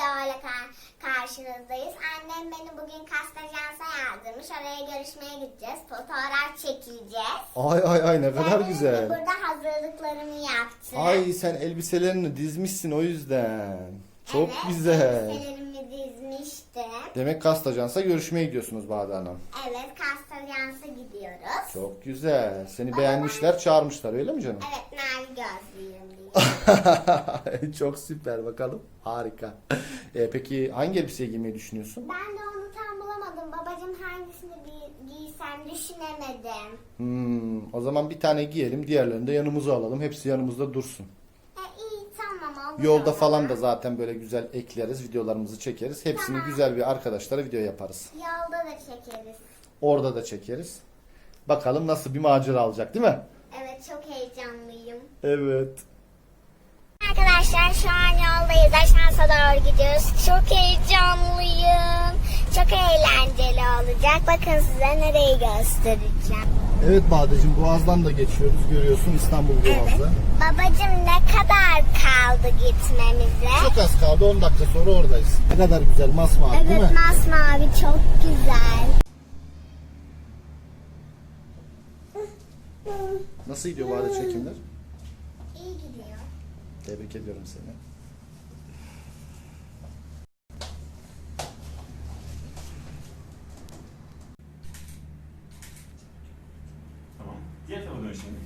videoyla ka- karşınızdayız. Annem beni bugün Kastajansa yazdırmış. Oraya görüşmeye gideceğiz. Fotoğraf çekileceğiz. Ay ay ay ne kadar Ben güzel. Burada hazırlıklarımı yaptım. Ay sen elbiselerini dizmişsin o yüzden. Çok evet, güzel. elbiselerimi dizmiştim. Demek Kastajans'a görüşmeye gidiyorsunuz Bade Hanım. Evet Kastajansa gidiyoruz. Çok güzel. Seni beğenmişler, çağırmışlar öyle mi canım? Evet mavi gözlüyüm diye. Çok süper bakalım. Harika. E, peki hangi elbiseyi giymeyi düşünüyorsun? Ben de onu tam bulamadım. Babacım hangisini bir giysem düşünemedim. Hmm, o zaman bir tane giyelim, diğerlerini de yanımıza alalım. Hepsi yanımızda dursun. E, iyi tamam oldu. Yolda falan da zaten böyle güzel ekleriz, videolarımızı çekeriz. Hepsini güzel bir arkadaşlara video yaparız. Yolda da çekeriz. Orada da çekeriz. Bakalım nasıl bir macera alacak değil mi? Evet çok heyecanlıyım. Evet. Arkadaşlar şu an yoldayız. Aşansa doğru gidiyoruz. Çok heyecanlıyım. Çok eğlenceli olacak. Bakın size nereyi göstereceğim. Evet Badeciğim Boğaz'dan da geçiyoruz. Görüyorsun İstanbul Boğazı. Babacım ne kadar kaldı gitmemize? Çok az kaldı 10 dakika sonra oradayız. Ne kadar güzel masmavi değil Evet mi? masmavi çok güzel. Nasıl gidiyor Bade çekimler? İyi gidiyor. Tebrik ediyorum seni. Tamam. Dön şimdi.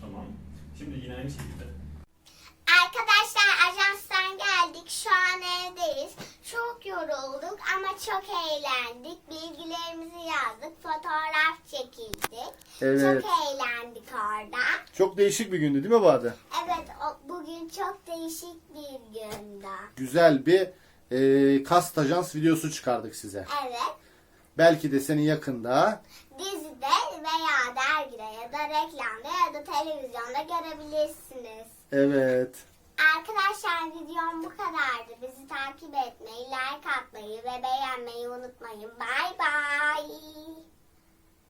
Tamam. Şimdi yine aynı şekilde. Arkadaşlar ajanstan geldik. Şu an evdeyiz. Çok yorulduk ama çok eğlendik. Bilgilerimizi yazdık. Fotoğraf çekildik. Evet. Çok eğlendik orada. Çok değişik bir gündü değil mi Bade? Çok değişik bir gündü. Güzel bir e, kast ajans videosu çıkardık size. Evet. Belki de seni yakında Dizide veya dergide ya da reklamda ya da televizyonda görebilirsiniz. evet Arkadaşlar videom bu kadardı. Bizi takip etmeyi, like atmayı ve beğenmeyi unutmayın. Bay bay.